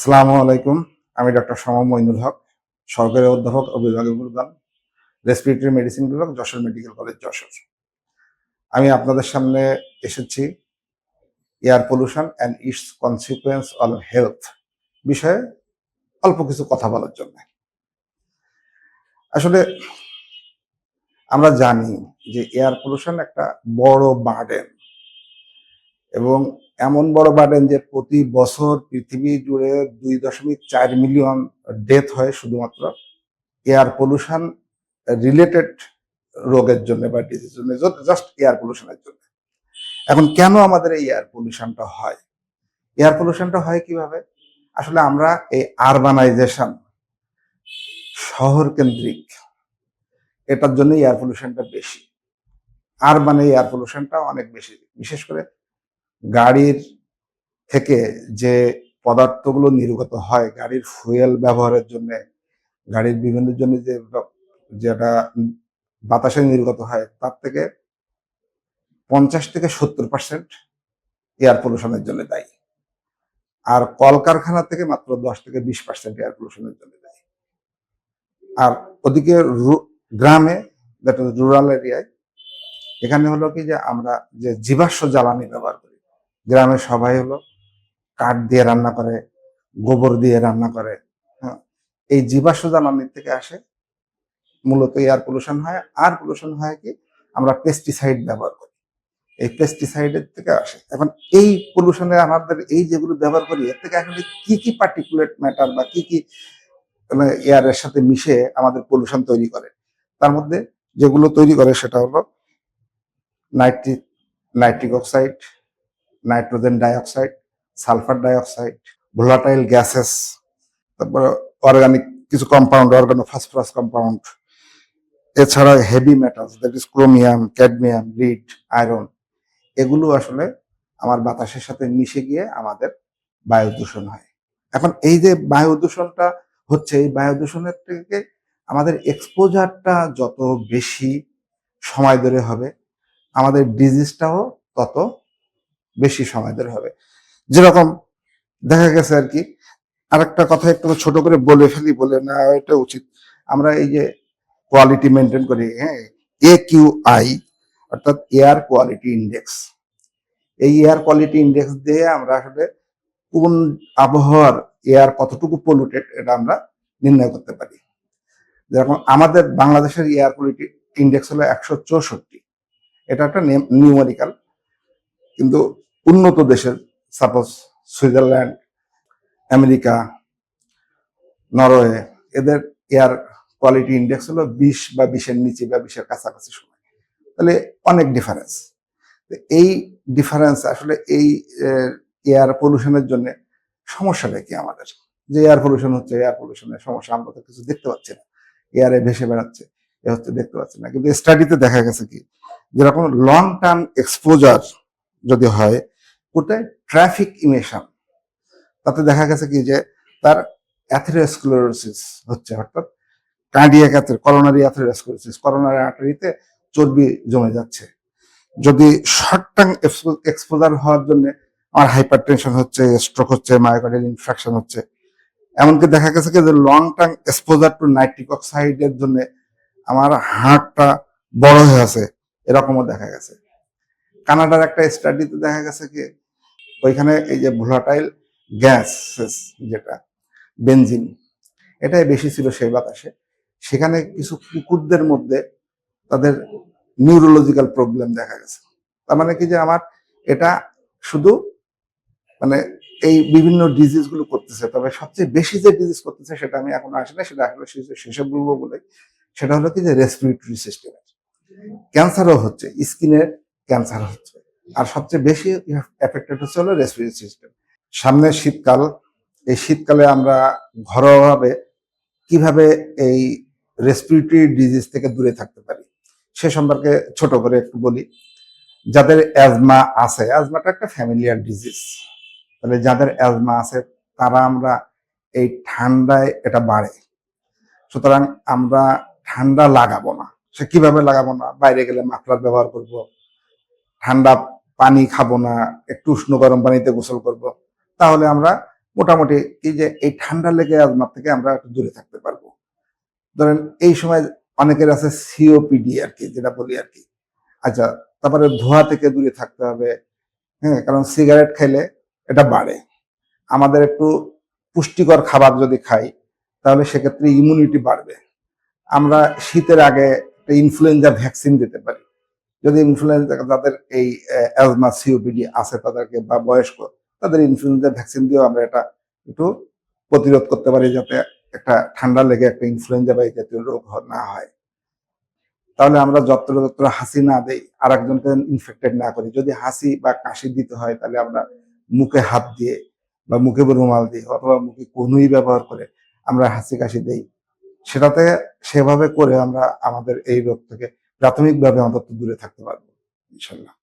আসসালামু আলাইকুম। আমি ডক্টর সমম মইনুল হক সরকারি অধ্যাপক ও বিভাগীয় প্রধান রেসপিরেটরি মেডিসিন বিভাগ, যশোর মেডিকেল কলেজ যশোর। আমি আপনাদের সামনে এসেছি air pollution and its consequence on health বিষয়ে অল্প কিছু কথা বলার জন্য। আসলে আমরা জানি যে এয়ার পলিউশন একটা বড় বার্ডেন এবং এমন বড় বার্ডেন যে প্রতি বছর পৃথিবী জুড়ে দুই দশমিক চার মিলিয়ন ডেথ হয় শুধুমাত্র এয়ার পলিউশন রিলেটেড রোগের জন্য বা ডিজিজের জন্য জাস্ট এয়ার পলিউশনের জন্য। এখন কেন আমাদের এই এয়ার পলিউশনটা হয়? এয়ার পলিউশনটা হয় কীভাবে? আসলে আমরা এই আরবানাইজেশন শহর কেন্দ্রিক, এটার জন্য এয়ার পলিউশনটা বেশি। আরবানে এয়ার পলিউশনটা অনেক বেশি, বিশেষ করে গাড়ির থেকে যে পদার্থগুলো নির্গত হয়, গাড়ির ফুয়েল ব্যবহারের জন্য, গাড়ির বিভিন্ন জন্য যে যেটা বাতাসে নির্গত হয়, তার থেকে পঞ্চাশ থেকে সত্তর পার্সেন্ট এয়ার পলিউশনের জন্য দায়ী। আর কলকারখানা থেকে মাত্র দশ থেকে বিশ পার্সেন্ট এয়ার পলিউশনের জন্য দায়ী। আর ওদিকে গ্রামে রুরাল এরিয়ায় এখানে হলো কি যে আমরা যে জীবাশ্ম জ্বালানি ব্যবহার গ্রামে সবাই হলো কাঠ দিয়ে রান্না করে, গোবর দিয়ে রান্না করে হ্যাঁ। এই জীবাশ্ম জ্বালানির থেকে আসে মূলত এয়ার পলিউশন হয়। আর পলিউশন হয় কি? আমরা পেস্টিসাইড ব্যবহার করি। এই পেস্টিসাইডের থেকে আসে। এখন এই পলিউশনে আমাদের এই যেগুলো ব্যবহার করি, এর থেকে আসলে কি কি পার্টিকুলেট ম্যাটার বা কি কি এয়ারের সাথে মিশে আমাদের পলিউশন তৈরি করে? তার মধ্যে যেগুলো তৈরি করে সেটা হলো nitric nitric oxide nitrogen dioxide, sulphur dioxide, volatile gases, তারপরে অর্গানিক কিছু কম্পাউন্ড অর্গানো ফসফরাস কম্পাউন্ড এছাড়া heavy metals that is chromium cadmium lead iron এগুলো আসলে আমার বাতাসের সাথে মিশে গিয়ে আমাদের বায়ু দূষণ হয়। এখন এই যে বায়ু দূষণটা হচ্ছে, এই বায়ু দূষণের থেকে আমাদের এক্সপোজারটা যত বেশি সময় ধরে হবে, আমাদের ডিজিজটাও তত বেশি সময় ধরে হবে। যেরকম দেখা গেছে আর কি, আরেকটা কথা একটু ছোট করে বলে ফেলি, বলে না এটা উচিত। আমরা এই যে কোয়ালিটি মেনটেন করি হ্যাঁ এ কিউ আই অর্থাৎ এয়ার কোয়ালিটি ইন্ডেক্স এই এয়ার কোয়ালিটি ইন্ডেক্স দিয়ে আমরা আসলে কোন আবহাওয়ার এয়ার কতটুকু পলিউটেড এটা আমরা নির্ণয় করতে পারি। যেরকম আমাদের বাংলাদেশের এয়ার কোয়ালিটি ইন্ডেক্স হলো একশো চৌষট্টি। এটা একটা নিউমেরিক্যাল কিন্তু উন্নত দেশের সাপোজ সুইজারল্যান্ড আমেরিকা নরওয়ে এদের এয়ার কোয়ালিটি ইন্ডেক্স হলো বিশ বা বিশের নিচে বা বিশের কাছাকাছি সময়। তাহলে অনেক ডিফারেন্স এই ডিফারেন্স আসলে এই এয়ার পলিউশনের জন্য সমস্যাটা কি আমাদের? যে এয়ার পলিউশন হচ্ছে এয়ার পলিউশনের সমস্যা আমরা তো কিছু দেখতে পাচ্ছি না। এয়ারে ভেসে বেড়াচ্ছে, এ হচ্ছে দেখতে পাচ্ছি না। কিন্তু স্টাডিতে দেখা গেছে কি, যেরকম লং টার্ম এক্সপোজার যদি হয়, কোথায়? ট্রাফিক ইমেশন তাতে দেখা গেছে কি যে, তার অ্যাথেরোস্ক্লোরোসিস হচ্ছে, অর্থাৎ কার্ডিয়াক অ্যাথের করোনারি অ্যাথেরোস্ক্লোরোসিস করোনারি আর্টারিতে চর্বি জমে যাচ্ছে। যদি শর্ট টার্ম এক্সপোজার হওয়ার জন্য আমার হাইপার টেনশন হচ্ছে স্ট্রোক হচ্ছে মায়োকার্ডিয়াল ইনফেকশন হচ্ছে, এমনকি দেখা গেছে কি যে long term exposure to nitric অক্সাইডের জন্য আমার হার্টটা বড় হয়ে আছে, এরকমও দেখা গেছে। কানাডার একটা স্টাডিতে দেখা গেছে কি, ওইখানে এই যে ভোলাটাইল গ্যাস যেটা বেনজিন এটাই বেশি ছিল সেই বাতাসে। সেখানে কিছু কুকুরদের মধ্যে তাদের নিউরোলজিক্যাল প্রবলেম দেখা গেছে। তার মানে কি যে আমার এটা শুধু মানে এই বিভিন্ন ডিজিজগুলো করতেছে, তবে সবচেয়ে বেশি যে ডিজিজ করতেছে সেটা আমি এখন আসি না সেটা আসলে শেষে- বলব বলে সেটা হলো কি যে রেসপিরেটরি সিস্টেমের ক্যান্সারও হচ্ছে স্কিনের ক্যান্সার হচ্ছে। আর সবচেয়ে বেশি এফেক্টেড হচ্ছে হলো রেসপিরেটরি সিস্টেম সামনে শীতকাল, এই শীতকালে আমরা ঘরোয়াভাবে কীভাবে এই রেসপিরেটরি ডিজিজ থেকে দূরে থাকতে পারি, সে সম্পর্কে ছোট করে একটু বলি। যাদের অ্যাজমা আছে অ্যাজমাটা একটা ফ্যামিলিয়ার ডিজিজ তাহলে যাদের অ্যাজমা আছে, তারা আমরা এই ঠান্ডায় এটা বাড়ে। সুতরাং আমরা ঠান্ডা লাগাবো না। সে কীভাবে লাগাবো না? বাইরে গেলে মাফলার ব্যবহার করব ঠান্ডা পানি খাব না, একটু উষ্ণ গরম পানিতে গোসল করব, তাহলে আমরা মোটামুটি এই যে এই ঠান্ডা লেগে আজমার থেকে আমরা একটু দূরে থাকতে পারব। ধরেন এই সময় অনেকের আছে সিওপিডি আর কি, যেটা বলি আর কি। আচ্ছা তারপরে ধোঁয়া থেকে দূরে থাকতে হবে হ্যাঁ কারণ সিগারেট খেলে এটা বাড়ে। আমাদের একটু পুষ্টিকর খাবার যদি খাই, তাহলে সেক্ষেত্রে ইমিউনিটি বাড়বে। আমরা শীতের আগে একটা ইনফ্লুয়েঞ্জা ভ্যাকসিন দিতে পারি। যদি ইনফ্লুয়েঞ্জা যাদের এই অ্যাজমা সিওপিডি আছে তাদেরকে বা বয়স্ক, তাদের ইনফ্লুয়েঞ্জা ভ্যাকসিন দিয়েও আমরা এটা একটু প্রতিরোধ করতে পারি যাতে একটা ঠান্ডা লেগে একটা ইনফ্লুয়েঞ্জা বা এই জাতীয় রোগ না হয়। তাহলে আমরা যত্র যত্র হাসি না দেই আর একজনকে ইনফেক্টেড না করি। যদি হাসি বা কাশি দিতে হয়, তাহলে আমরা মুখে হাত দিয়ে বা মুখে রুমাল দিয়ে অথবা মুখে কনুই ব্যবহার করে আমরা হাসি কাশি দেই। সেটাতে সেভাবে করে আমরা আমাদের এই রোগ থেকে প্রাথমিকভাবে অন্তত দূরে থাকতে পারব ইনশাল্লাহ।